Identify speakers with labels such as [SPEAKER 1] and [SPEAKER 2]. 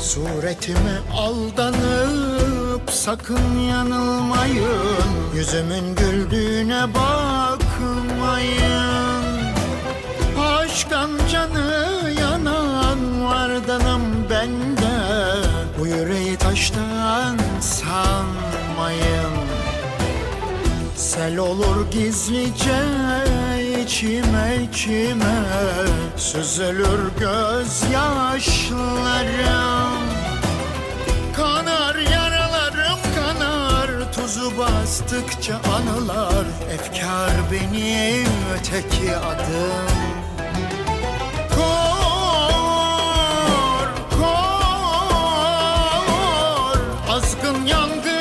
[SPEAKER 1] Suretime aldanıp sakın yanılmayın. Yüzümün güldüğüne bakmayın. Aşktan canı yanan vardanım bende Bu yüreği taştan sanmayın Sel olur gizlice içime içime. Süzülür gözyaşlarım bastıkça anılar Efkar benim öteki adım. Kor, kor Azgın yangın